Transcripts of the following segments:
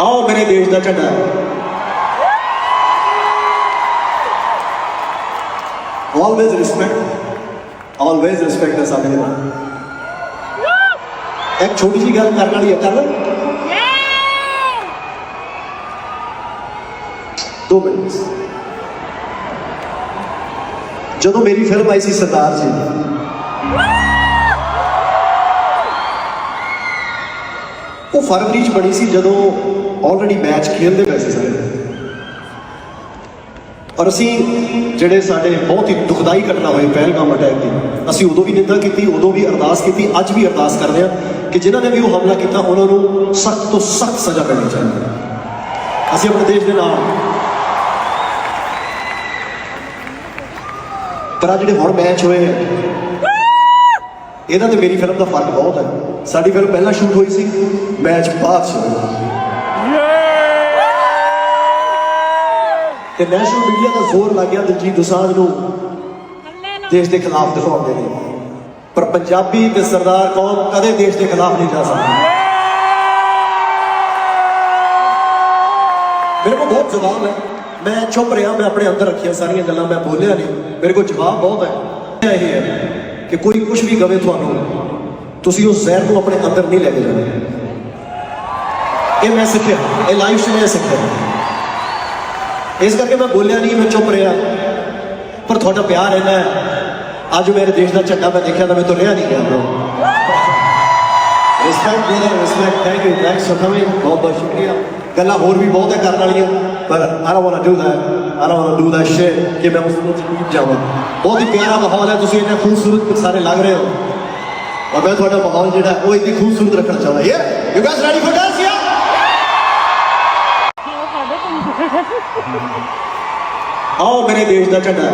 ਆਓ ਮੇਰੇ ਦੇਸ਼ ਦਾ ਝੰਡਾ। ਆਲਵੇਜ਼ ਰਿਸਪੈਕਟ ਆਲਵੇਜ਼ ਰਿਸਪੈਕਟ ਹੈ ਸਾਡੇ ਨਾਲ ਇੱਕ ਛੋਟੀ ਜਿਹੀ ਗੱਲ ਕਰਨ ਵਾਲੀ ਹੈ ਕਰ ਦੋ ਮਿੰਟ। ਜਦੋਂ ਮੇਰੀ ਫਿਲਮ ਆਈ ਸੀ ਸਰਦਾਰ ਜੀ ਉਹ ਫਰਵਰੀ ਚ ਬਣੀ ਸੀ ਜਦੋਂ ਆਲਰੇਡੀ ਮੈਚ ਖੇਲਦੇ ਪਏ ਸੀ ਸਾਰੇ। ਔਰ ਅਸੀਂ ਜਿਹੜੇ ਸਾਡੇ ਬਹੁਤ ਹੀ ਦੁਖਦਾਈ ਘਟਨਾ ਹੋਈ ਪਹਿਲਗਾਮ ਅਟੈਕ ਦੀ, ਅਸੀਂ ਉਦੋਂ ਵੀ ਨਿੰਦਾ ਕੀਤੀ, ਉਦੋਂ ਵੀ ਅਰਦਾਸ ਕੀਤੀ, ਅੱਜ ਵੀ ਅਰਦਾਸ ਕਰਦੇ ਹਾਂ ਕਿ ਜਿਨ੍ਹਾਂ ਨੇ ਵੀ ਉਹ ਹਮਲਾ ਕੀਤਾ, ਉਹਨਾਂ ਨੂੰ ਸਖਤ ਤੋਂ ਸਖਤ ਸਜ਼ਾ ਮਿਲਣੀ ਚਾਹੀਦੀ। ਹੈ ਅਸੀਂ ਆਪਣੇ ਦੇਸ਼ ਦੇ ਨਾਲ। ਪਰ ਆਹ ਜਿਹੜੇ ਹੁਣ ਮੈਚ ਹੋਏ ਆ ਇਹਨਾਂ ਤੇ ਮੇਰੀ ਫਿਲਮ ਦਾ ਫ਼ਰਕ ਬਹੁਤ ਹੈ। ਸਾਡੀ ਫਿਲਮ ਪਹਿਲਾਂ ਸ਼ੂਟ ਹੋਈ ਸੀ, ਮੈਚ ਬਾਅਦ ਚ ਤੇ ਨੈਸ਼ਨਲ ਮੀਡੀਆ ਦਾ ਜ਼ੋਰ ਲੱਗ ਗਿਆ ਦਿਲਜੀਤ ਦੋਸਾਂਝ ਨੂੰ। ਦੇਸ਼ ਦੇ ਖਿਲਾਫ ਦਿਖਾਉਂਦੇ ਨੇ। ਪਰ ਪੰਜਾਬੀ ਤੇ ਸਰਦਾਰ ਕੌਮ ਕਦੇ ਦੇਸ਼ ਦੇ ਖਿਲਾਫ ਨਹੀਂ ਜਾ ਸਕਦੀ। ਮੇਰੇ ਕੋਲ ਬਹੁਤ ਜਵਾਬ ਹੈ। ਮੈਂ ਚੁੱਪ ਰਿਹਾ, ਮੈਂ ਆਪਣੇ ਅੰਦਰ ਰੱਖੀਆਂ ਸਾਰੀਆਂ ਗੱਲਾਂ, ਮੈਂ ਬੋਲਿਆ ਨਹੀਂ। ਮੇਰੇ ਕੋਲ ਜਵਾਬ ਬਹੁਤ ਹੈ। ਇਹ ਹੈ। ਕਿ ਕੋਈ ਕੁਝ ਵੀ ਕਵੇ ਤੁਹਾਨੂੰ ਤੁਸੀਂ ਉਸ ਜ਼ਹਿਰ ਨੂੰ ਆਪਣੇ ਅੰਦਰ ਨਹੀਂ ਲੈ ਕੇ ਜਾਣਾ ਇਹ ਮੈਂ ਸਿੱਖਿਆ ਇਹ ਲਾਈਫ 'ਚ ਮੈਂ ਸਿੱਖਿਆ ਇਸ ਕਰਕੇ ਮੈਂ ਬੋਲਿਆ ਨਹੀਂ ਮੈਂ ਚੁੱਪ ਰਿਹਾ ਪਰ ਤੁਹਾਡਾ ਪਿਆਰ ਇੰਨਾ ਹੈ ਅੱਜ ਮੇਰੇ ਦੇਸ਼ ਦਾ ਝੰਡਾ ਮੈਂ ਦੇਖਿਆ ਤਾਂ ਮੈਂ ਤੋਂ ਰਿਹਾ ਨਹੀਂ ਗਿਆ bro respect brother respect thank you thanks for coming ਬਹੁਤ ਬਹੁਤ ਸ਼ੁਕਰੀਆ ਗੱਲਾਂ ਹੋਰ ਵੀ ਬਹੁਤ ਹੈ ਕਰਨ ਵਾਲੀਆਂ ਪਰ I don't want to do that I don't want to do that shit ਕਿ ਮੈਂ ਉਸ ਨੂੰ ਚੀਜ਼ ਜਾਵਾਂ ਬਹੁਤ ਹੀ ਪਿਆਰਾ ਮਾਹੌਲ ਹੈ ਤੁਸੀਂ ਇੰਨੇ ਖੂਬਸੂਰਤ ਸਾਰੇ ਲੱਗ ਰਹੇ ਹੋ ਔਰ ਮੈਂ ਤੁਹਾਡਾ ਮਾਹੌਲ ਜਿਹੜਾ ਉਹ ਇੰਨੀ ਖੂਬਸੂਰਤ ਰੱਖਣਾ ਚਾਹੁੰਦਾ yeah you guys ready for dance yeah ਆਓ ਮੇਰੇ ਦੇਸ਼ ਦਾ ਝੰਡਾ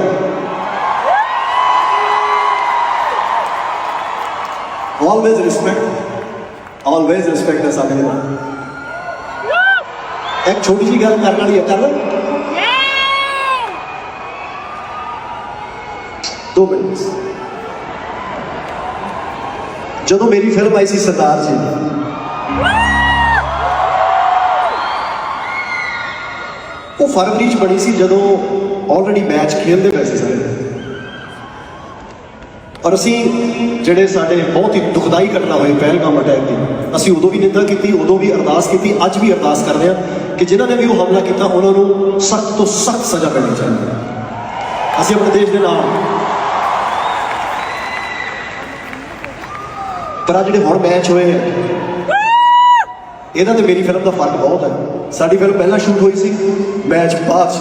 ਆਲਵੇਜ਼ ਰਿਸਪੈਕਟ ਆਲਵੇਜ਼ ਰਿਸਪੈਕਟ ਹੈ ਸਾਡੇ ਨਾਲ ਇੱਕ ਛੋਟੀ ਜਿਹੀ ਗੱਲ ਕਰਨ ਵਾਲੀ ਹੈ ਕਰ ਲੈ ਦੋ ਮਿੰਟ। ਜਦੋਂ ਮੇਰੀ ਫਿਲਮ ਆਈ ਸੀ ਸਰਦਾਰ ਜੀ ਉਹ ਫਰਵਰੀ ਚ ਬਣੀ ਸੀ ਜਦੋਂ ਆਲਰੇਡੀ ਮੈਚ ਖੇਲਦੇ ਪਏ ਸੀ ਸਾਰੇ। ਔਰ ਅਸੀਂ ਜਿਹੜੇ ਸਾਡੇ ਬਹੁਤ ਹੀ ਦੁਖਦਾਈ ਘਟਨਾ ਹੋਈ ਪਹਿਲਗਾਮ ਅਟੈਕ ਦੀ, ਅਸੀਂ ਉਦੋਂ ਵੀ ਨਿੰਦਾ ਕੀਤੀ, ਉਦੋਂ ਵੀ ਅਰਦਾਸ ਕੀਤੀ, ਅੱਜ ਵੀ ਅਰਦਾਸ ਕਰਦੇ ਹਾਂ ਕਿ ਜਿਨ੍ਹਾਂ ਨੇ ਵੀ ਉਹ ਹਮਲਾ ਕੀਤਾ, ਉਹਨਾਂ ਨੂੰ ਸਖਤ ਤੋਂ ਸਖਤ ਸਜ਼ਾ ਮਿਲਣੀ ਚਾਹੀਦੀ ਹੈ। ਅਸੀਂ ਆਪਣੇ ਦੇਸ਼ ਦੇ ਨਾਲ ਪਰ ਆਹ ਜਿਹੜੇ ਹੁਣ ਮੈਚ ਹੋਏ ਇਹਦਾ ਇਹਨਾਂ ਤੇ ਮੇਰੀ ਫਿਲਮ ਦਾ ਫ਼ਰਕ ਬਹੁਤ ਹੈ ਸਾਡੀ ਫਿਲਮ ਪਹਿਲਾਂ ਸ਼ੂਟ ਹੋਈ ਸੀ ਮੈਚ ਬਾਅਦ ਚ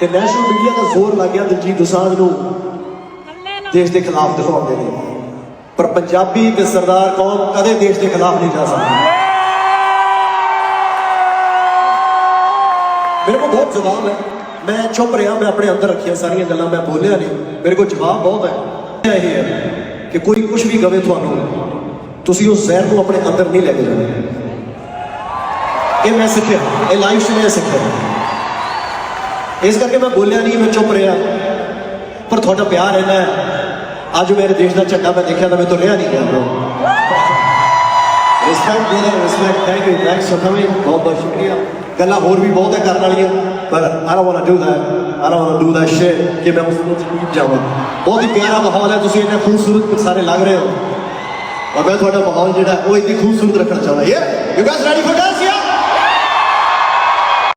ਤੇ ਨੈਸ਼ਨਲ ਮੀਡੀਆ ਦਾ ਜ਼ੋਰ ਲੱਗ ਗਿਆ ਦਿਲਜੀਤ ਦੋਸਾਂਝ ਨੂੰ। ਦੇਸ਼ ਦੇ ਖਿਲਾਫ ਦਿਖਾਉਂਦੇ ਨੇ। ਪਰ ਪੰਜਾਬੀ ਤੇ ਸਰਦਾਰ ਕੌਮ ਕਦੇ ਦੇਸ਼ ਦੇ ਖਿਲਾਫ ਨਹੀਂ ਜਾ ਸਕਦੀ। ਮੇਰੇ ਕੋਲ ਬਹੁਤ ਜਵਾਬ ਹੈ। ਮੈਂ ਚੁੱਪ ਰਿਹਾ, ਮੈਂ ਆਪਣੇ ਅੰਦਰ ਰੱਖੀਆਂ ਸਾਰੀਆਂ ਗੱਲਾਂ, ਮੈਂ ਬੋਲਿਆ ਨਹੀਂ। ਮੇਰੇ ਕੋਲ ਜਵਾਬ ਬਹੁਤ ਹੈ। ਇਹ ਹੈ ਕਿ ਕੋਈ ਕੁਝ ਵੀ ਕਵੇ ਤੁਹਾਨੂੰ, ਤੁਸੀਂ ਉਸ ਜ਼ਹਿਰ ਨੂੰ ਆਪਣੇ ਅੰਦਰ ਨਹੀਂ ਲੈ ਕੇ ਜਾਣਾ। ਇਹ ਮੈਂ ਸਿੱਖਿਆ, ਇਹ ਲਾਈਫ 'ਚ ਮੈਂ ਸਿੱਖਿਆ। ਇਸ ਕਰਕੇ ਮੈਂ ਬੋਲਿਆ ਨਹੀਂ, ਮੈਂ ਚੁੱਪ ਰਿਹਾ। ਪਰ ਤੁਹਾਡਾ ਪਿਆਰ ਇੰਨਾ ਹੈ। ਅੱਜ ਮੇਰੇ ਦੇਸ਼ ਦਾ ਝੰਡਾ ਮੈਂ ਦੇਖਿਆ ਤਾਂ ਮੈਂ ਤੋਂ ਰਿਹਾ ਨਹੀਂ ਗਿਆ bro respect brother respect thank you thanks for coming ਬਹੁਤ ਬਹੁਤ ਸ਼ੁਕਰੀਆ। ਗੱਲਾਂ ਹੋਰ ਵੀ ਬਹੁਤ ਹੈ ਕਰਨ ਵਾਲੀਆਂ, ਪਰ I don't want to do that I don't want to do that shit ਕਿ ਮੈਂ ਉਸ ਨੂੰ ਚੀਜ਼ ਜਾਵਾਂ। ਬਹੁਤ ਹੀ ਪਿਆਰਾ ਮਾਹੌਲ ਹੈ, ਤੁਸੀਂ ਇੰਨੇ ਖੂਬਸੂਰਤ ਸਾਰੇ ਲੱਗ ਰਹੇ ਹੋ। ਔਰ ਮੈਂ ਤੁਹਾਡਾ ਮਾਹੌਲ ਜਿਹੜਾ ਉਹ ਇੰਨੀ ਖੂਬਸੂਰਤ ਰੱਖਣਾ ਚਾਹੁੰਦਾ। Yeah you guys ready for dance